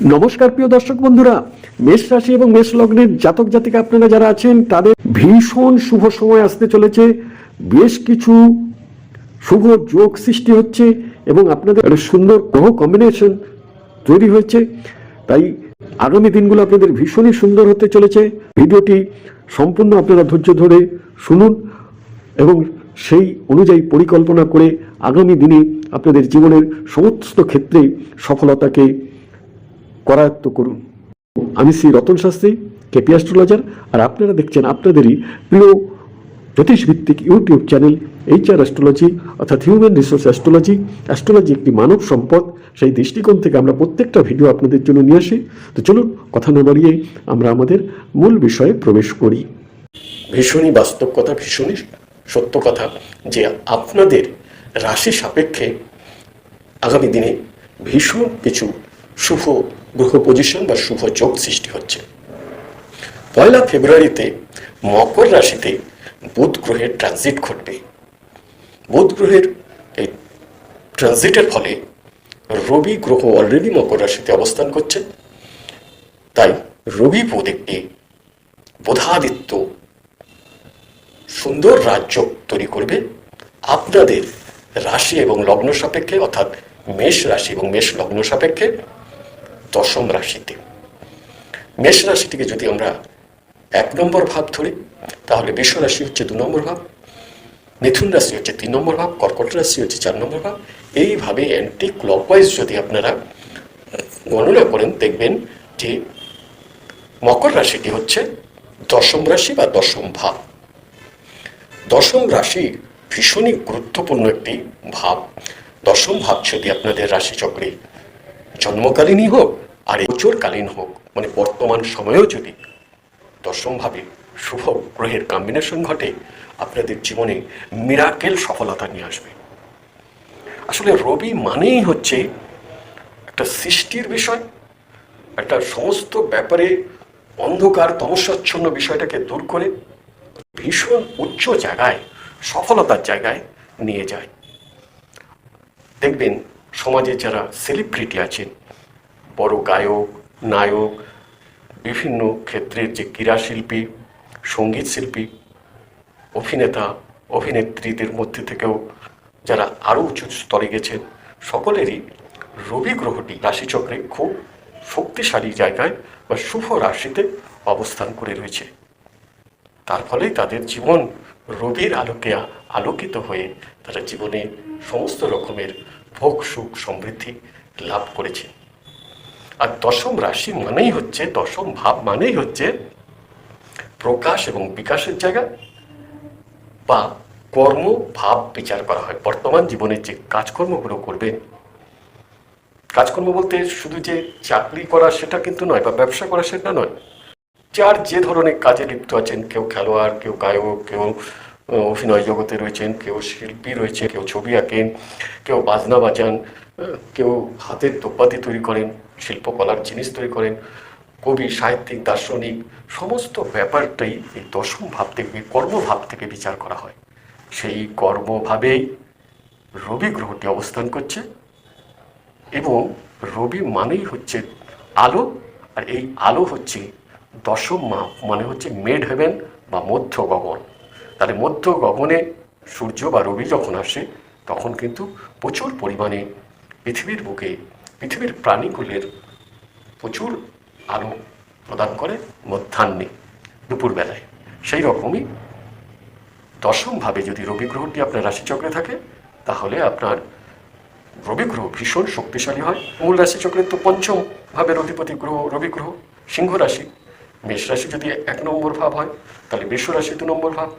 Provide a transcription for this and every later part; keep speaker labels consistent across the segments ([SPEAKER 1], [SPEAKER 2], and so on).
[SPEAKER 1] নমস্কার প্রিয় দর্শক বন্ধুরা, মেষ রাশি এবং মেষ লগ্নের জাতক জাতিকা আপনারা যারা আছেন, তাদের ভীষণ শুভ সময় আসতে চলেছে। বেশ কিছু শুভ যোগ সৃষ্টি হচ্ছে এবং আপনাদের সুন্দর গ্রহ কম্বিনেশন তৈরি হয়েছে। তাই আগামী দিনগুলো আপনাদের ভীষণই সুন্দর হতে চলেছে। ভিডিওটি সম্পূর্ণ আপনারা ধৈর্য ধরে শুনুন এবং সেই অনুযায়ী পরিকল্পনা করে আগামী দিনে আপনাদের জীবনের সমস্ত ক্ষেত্রে সফলতাকে করায়ত্ত করুন। আমি শ্রী রতন শাস্ত্রী কেপি অ্যাস্ট্রোলজার, আর আপনারা দেখছেন আপনাদেরই প্রিয় জ্যোতিষ ভিত্তিক ইউটিউব চ্যানেল এইচআর অ্যাস্ট্রোলজি, অর্থাৎ হিউম্যান রিসোর্স অ্যাস্ট্রোলজি। অ্যাস্ট্রোলজি একটি মানব সম্পদ, সেই দৃষ্টিকোণ থেকে আমরা প্রত্যেকটা ভিডিও আপনাদের জন্য নিয়ে আসি। তো চলুন, কথা না বাড়িয়ে আমরা আমাদের মূল বিষয়ে প্রবেশ করি।
[SPEAKER 2] ভীষণই বাস্তব কথা, ভীষণই সত্য কথা যে আপনাদের রাশি সাপেক্ষে আগামী দিনে ভীষণ কিছু শুভ গ্রহ পজিশন বা শুভ যোগ সৃষ্টি হচ্ছে। পয়লা ফেব্রুয়ারিতে মকর রাশিতে বুধ গ্রহের ট্রানজিট ঘটবে। বুধ গ্রহের এই ট্রানজিটের ফলে রবি গ্রহ অলরেডি মকর রাশিতে অবস্থান করছে। তাই রবি বুধ একটি বোধাদিত্য সুন্দর রাজ্য তৈরি করবে। আপনাদের রাশি এবং লগ্ন সাপেক্ষে অর্থাৎ মেষ রাশি এবং মেষ লগ্ন সাপেক্ষে দশম রাশিতে। মেষ রাশিটিকে যদি আমরা এক নম্বর ভাব ধরি, তাহলে বিশ্ব রাশি হচ্ছে দু নম্বর ভাব, মিথুন রাশি হচ্ছে তিন নম্বর ভাব, কর্কট রাশি হচ্ছে চার নম্বর ভাব। এইভাবে অ্যান্টি ক্লকওয়াইজ যদি আপনারা গণনা করেন, দেখবেন যে মকর রাশিটি হচ্ছে দশম রাশি বা দশম ভাব। দশম রাশি ভীষণই গুরুত্বপূর্ণ একটি ভাব। দশম ভাব যদি আপনাদের রাশিচক্রে জন্মকালীনই হোক, আর গোচরকালীন হোক মানে বর্তমান সময়েও যদি দশম ভাবে শুভ গ্রহের কম্বিনেশন ঘটে, আপনাদের জীবনে মিরাকেল সফলতা নিয়ে আসবে। আসলে রবি মানেই হচ্ছে একটা সৃষ্টির বিষয়, একটা সমস্ত ব্যাপারে অন্ধকার, তমস্যাচ্ছন্ন বিষয়টাকে দূর করে ভীষণ উচ্চ জায়গায়, সফলতার জায়গায় নিয়ে যায়। দেখবেন সমাজে যারা সেলিব্রিটি আছেন, বড় গায়ক, নায়ক, বিভিন্ন ক্ষেত্রের যে ক্রীড়া শিল্পী সংগীত শিল্পী, অভিনেতা, অভিনেত্রীদের মধ্যে থেকেও যারা আরও উঁচু স্তরে গেছেন, সকলেরই রবি গ্রহটি রাশিচক্রে খুব শক্তিশালী জায়গায় বা শুভ রাশিতে অবস্থান করে রয়েছে। তার ফলে তাদের জীবন রবির আলোকে আলোকিত হয়ে তারা জীবনে সমস্ত রকমের ভোগ, সুখ, সমৃদ্ধি লাভ করেছে। আর দশম রাশি মানেই হচ্ছে, দশম ভাব মানেই হচ্ছে প্রকাশ এবং বিকাশের জায়গা বা কর্ম, ভাব বিচার করা হয়। বর্তমান জীবনের যে কাজকর্মগুলো করবেন কাজকর্ম বলতে শুধু যে চাকরি করা সেটা কিন্তু নয় বা ব্যবসা করা সেটা নয়। যার যে ধরনের কাজে লিপ্ত আছেন, কেউ খেলোয়াড়, কেউ গায়ক, কেউ অভিনয় জগতে রয়েছেন, কেউ শিল্পী রয়েছে, কেউ ছবি আঁকেন, কেউ বাজনা বাজান কেউ হাতের দোপাতি তৈরি করেন, শিল্পকলার জিনিস তৈরি করেন, কবি, সাহিত্যিক, দার্শনিক, সমস্ত ব্যাপারটাই এই দশম ভাব থেকে, কর্মভাব থেকে বিচার করা হয়। সেই কর্মভাবেই রবি গ্রহটি অবস্থান করছে এবং রবি মানেই হচ্ছে আলো, আর এই আলো হচ্ছে দশম মাপ মানে হচ্ছে মেড হেভেন বা মধ্য গগন। তাহলে মধ্য গগনে সূর্য বা রবি যখন আসে, তখন কিন্তু প্রচুর পরিমাণে পৃথিবীর বুকে, পৃথিবীর প্রাণীগুলির প্রচুর আলো প্রদান করে মধ্যাহ্নে, দুপুরবেলায়। সেই রকমই দশমভাবে যদি রবি গ্রহটি আপনার রাশিচক্রে থাকে, তাহলে আপনার রবি গ্রহ ভীষণ শক্তিশালী হয়। মূল রাশিচক্রের তো পঞ্চম ভাবের অধিপতি গ্রহ রবি গ্রহ, সিংহ রাশি। মেষ রাশি যদি এক নম্বর ভাব হয়, তাহলে বৃষ রাশি দু নম্বর ভাব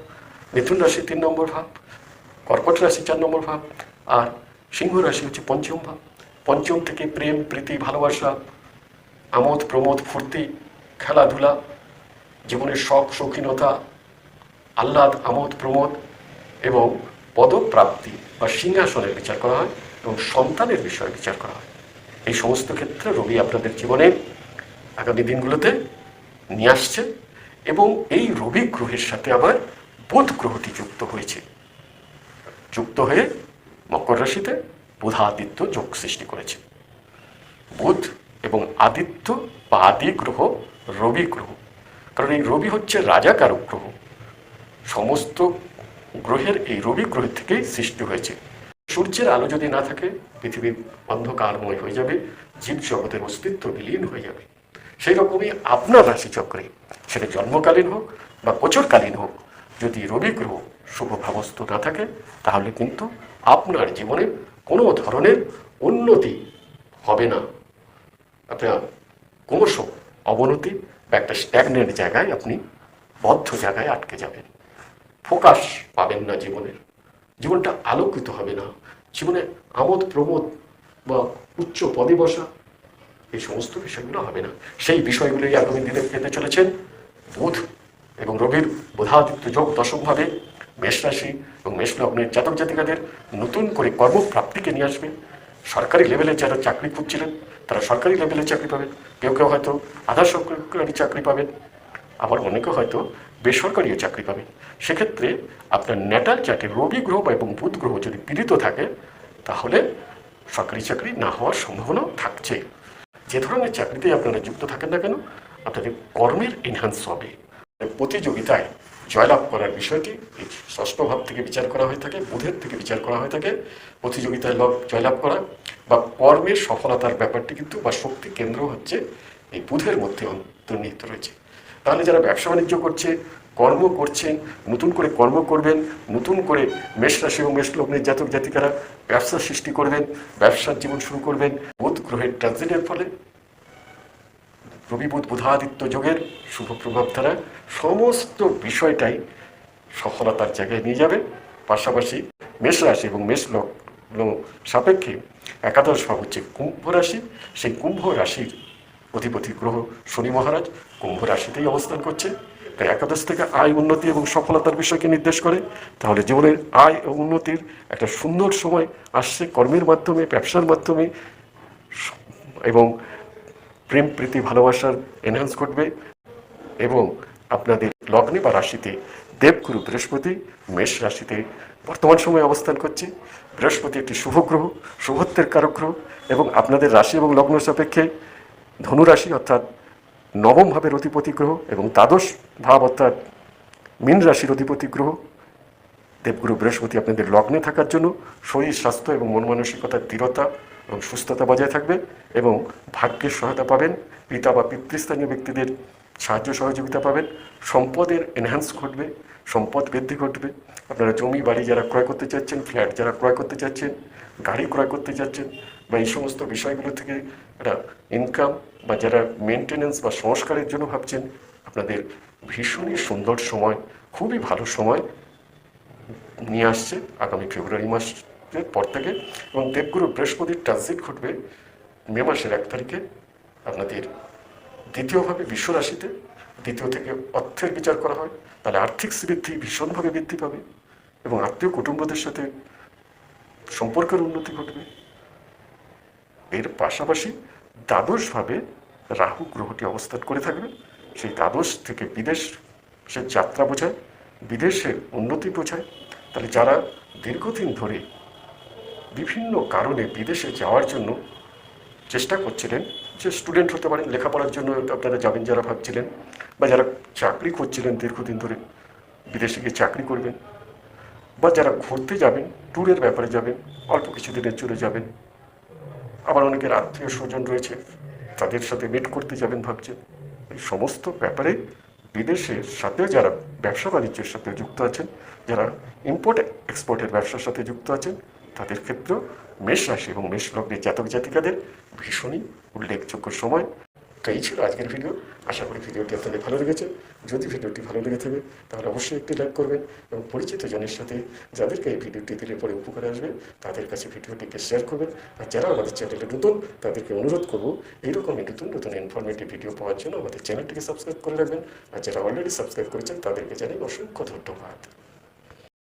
[SPEAKER 2] মিথুন রাশি তিন নম্বর ভাব কর্কট রাশি চার নম্বর ভাব, আর সিংহ রাশি হচ্ছে পঞ্চম ভাব। পঞ্চম থেকে প্রেম, প্রীতি, ভালোবাসা, আমোদ, প্রমোদ, ফুর্তি, খেলাধুলা জীবনের শখ, শৌখিনতা, আহ্লাদ, আমোদ, প্রমোদ এবং পদপ্রাপ্তি বা সিংহাসনের বিচার করা হয় এবং সন্তানের বিষয়ে বিচার করা হয়। এই সমস্ত ক্ষেত্রে রবি আপনাদের জীবনে আগামী দিনগুলোতে নিয়ে আসছে এবং এই রবি গ্রহের সাথে আবার বুধ গ্রহটি যুক্ত হয়েছে। যুক্ত হয়ে মকর রাশিতে বুধাদিত্য যোগ সৃষ্টি করেছে। বুধ এবং আদিত্য বা আদি গ্রহ, রবি গ্রহ। কারণ এই রবি হচ্ছে রাজা রাজাকারক গ্রহ। সমস্ত গ্রহের এই রবি গ্রহ থেকেই সৃষ্টি হয়েছে। সূর্যের আলো যদি না থাকে, পৃথিবী অন্ধকারময় হয়ে যাবে জীব জগতের অস্তিত্ব বিলীন হয়ে যাবে। সেই রকমই আপনার রাশিচক্রে। সেটা জন্মকালীন হোক বা গোচরকালীন হোক, যদি রবি গ্রহ শুভ ভাবস্থ না থাকে, তাহলে কিন্তু আপনার জীবনে কোনো ধরনের উন্নতি হবে না। আপনার ক্রমশ অবনতি বা একটা স্ট্যাগনেন্ট জায়গায় আপনি বদ্ধ জায়গায় আটকে যাবেন। ফোকাস পাবেন না জীবনের। জীবনটা আলোকিত হবে না। জীবনে আমোদ প্রমোদ বা উচ্চ পদে বসা এই সমস্ত বিষয়গুলো হবে না। সেই বিষয়গুলোই আগামী দিনে পেতে চলেছেন বুধ এবং রবির বোধাদিত্য যোগ দশমভাবে মেষ রাশি এবং মেষ লগ্নের জাতক জাতিকাদের নতুন করে কর্মপ্রাপ্তিকে নিয়ে আসবে। সরকারি লেভেলে যারা চাকরি খুঁজছিলেন, তারা সরকারি লেভেলে চাকরি পাবেন। কেউ কেউ হয়তো আধা সরকারি চাকরি পাবেন, আবার অনেকে হয়তো বেসরকারিও চাকরি পাবেন। সেক্ষেত্রে আপনার ন্যাটাল চার্টে রবি গ্রহ এবং বুধ গ্রহ যদি পীড়িত থাকে, তাহলে সরকারি চাকরি না হওয়ার সম্ভাবনা থাকছে। যে ধরনের চাকরিতে আপনারা যুক্ত থাকেন না কেন, আপনাদের কর্মের এনহান্স হবে। প্রতিযোগিতায় জয়লাভ করার বিষয়টি ষষ্ঠ ভাব থেকে বিচার করা হয়ে থাকে, বুধের থেকে বিচার করা হয়ে থাকে। প্রতিযোগিতায় লাভ জয়লাভ করা বা কর্মের সফলতার ব্যাপারটি কিন্তু বা শক্তি কেন্দ্র হচ্ছে এই বুধের মধ্যে অন্তর্নিহিত রয়েছে। তাহলে যারা ব্যবসা বাণিজ্য করছে কর্ম করছেন, নতুন করে কর্ম করবেন, নতুন করে মেষ রাশি এবং মেষ লগ্নের জাতক জাতিকারা ব্যবসা সৃষ্টি করবেন, ব্যবসার জীবন শুরু করবেন। বুধ গ্রহের ট্রানজিটের ফলে। রবি বুধ বুধাদিত্য যোগের শুভ প্রভাব দ্বারা সমস্ত বিষয়টাই সফলতার জায়গায় নিয়ে যাবে। পাশাপাশি মেষ রাশি এবং মেষ লগ্ন সাপেক্ষে একাদশ ভাব হচ্ছে কুম্ভ রাশি। সেই কুম্ভ রাশির অধিপতি গ্রহ শনি মহারাজ কুম্ভ রাশিতেই অবস্থান করছে। তাই একাদশ থেকে আয় উন্নতি এবং সফলতার বিষয়কে নির্দেশ করে, তাহলে জীবনের আয় ও উন্নতির একটা সুন্দর সময় আসছে কর্মের মাধ্যমে, ব্যবসার মাধ্যমে, এবং প্রেম, প্রীতি, ভালোবাসার এনহ্যান্স ঘটবে এবং আপনাদের লগ্নে বা রাশিতে দেবগুরু বৃহস্পতি, মেষ রাশিতে বর্তমান সময়ে অবস্থান করছে। বৃহস্পতি একটি শুভ গ্রহ, শুভত্বের কারক গ্রহ এবং আপনাদের রাশি এবং লগ্ন সাপেক্ষে ধনুরাশি অর্থাৎ নবম ভাবের অধিপতি গ্রহ এবং দ্বাদশ ভাব অর্থাৎ মীন রাশির অধিপতি গ্রহ। দেবগুরু বৃহস্পতি আপনাদের লগ্নে থাকার জন্য শরীর, স্বাস্থ্য এবং মন মানসিকতার দৃঢ়তা এবং সুস্থতা বজায় থাকবে এবং ভাগ্যের সহায়তা পাবেন। পিতা বা পিতৃস্থানীয় ব্যক্তিদের সাহায্য সহযোগিতা পাবেন। সম্পদের এনহ্যান্স ঘটবে। সম্পদ বৃদ্ধি ঘটবে। আপনারা জমি, বাড়ি যারা ক্রয় করতে চাচ্ছেন, ফ্ল্যাট যারা ক্রয় করতে চাচ্ছেন, গাড়ি ক্রয় করতে চাচ্ছেন বা এই সমস্ত বিষয়গুলো থেকে একটা ইনকাম বা যারা মেনটেনেন্স বা সংস্কারের জন্য ভাবছেন, আপনাদের ভীষণই সুন্দর সময়, খুবই ভালো সময় নিয়ে আসছে আগামী ফেব্রুয়ারি মাসের পর থেকে এবং দেবগুরু বৃহস্পতির ট্রানজিট ঘটবে মে মাসের এক তারিখে। আপনাদের দ্বিতীয়ভাবে বিশ্ব রাশিতে দ্বিতীয় থেকে অর্থের বিচার করা হয়, তাহলে আর্থিক বৃদ্ধি ভীষণভাবে বৃদ্ধি পাবে এবং আত্মীয় কুটুম্বদের সাথে সম্পর্কের উন্নতি ঘটবে। এর পাশাপাশি দ্বাদশভাবে রাহু গ্রহটি অবস্থান করে থাকবে। সেই দ্বাদশ থেকে বিদেশ সে যাত্রা বোঝায়, বিদেশের উন্নতি বোঝায়। তাহলে যারা দীর্ঘদিন ধরে বিভিন্ন কারণে বিদেশে যাওয়ার জন্য চেষ্টা করছিলেন যে স্টুডেন্ট হতে পারেন, লেখাপড়ার জন্য আপনারা যাবেন যারা ভাবছিলেন, বা যারা চাকরি করছিলেন দীর্ঘদিন ধরে, বিদেশে গিয়ে চাকরি করবেন, বা যারা ঘুরতে যাবেন, ট্যুরের ব্যাপারে যাবেন, অল্প কিছু দিনের জন্য যাবেন, আবার অনেকের আত্মীয় স্বজন রয়েছে, তাদের সাথে মিট করতে যাবেন ভাবছেন, এই সমস্ত ব্যাপারে বিদেশের সাথে যারা ব্যবসা বাণিজ্যের সাথে যুক্ত আছেন, যারা ইম্পোর্ট এক্সপোর্টের ব্যবসার সাথে যুক্ত আছেন, তাদের ক্ষেত্রেও মেষ রাশি এবং মেষ লগ্নের জাতক জাতিকাদের ভীষণই উল্লেখযোগ্য সময়। তো এই ছিল আজকের ভিডিও আশা করি ভিডিওটি আপনাদের ভালো লেগেছে। যদি ভিডিওটি ভালো লেগে থাকে, তাহলে অবশ্যই একটি লাইক করবেন এবং পরিচিত জনের সাথে যাদেরকে এই ভিডিওটি দিলে পরে উপকারে আসবে, তাদের কাছে ভিডিওটিকে শেয়ার করবেন। আর যারা আমাদের চ্যানেলে নতুন, তাদেরকে অনুরোধ করব এইরকমই নতুন নতুন ইনফরমেটিভ ভিডিও পাওয়ার জন্য আমাদের চ্যানেলটিকে সাবস্ক্রাইব করে রাখবেন। আর যারা অলরেডি সাবস্ক্রাইব করেছেন, তাদেরকে জানাই অসংখ্য ধন্যবাদ।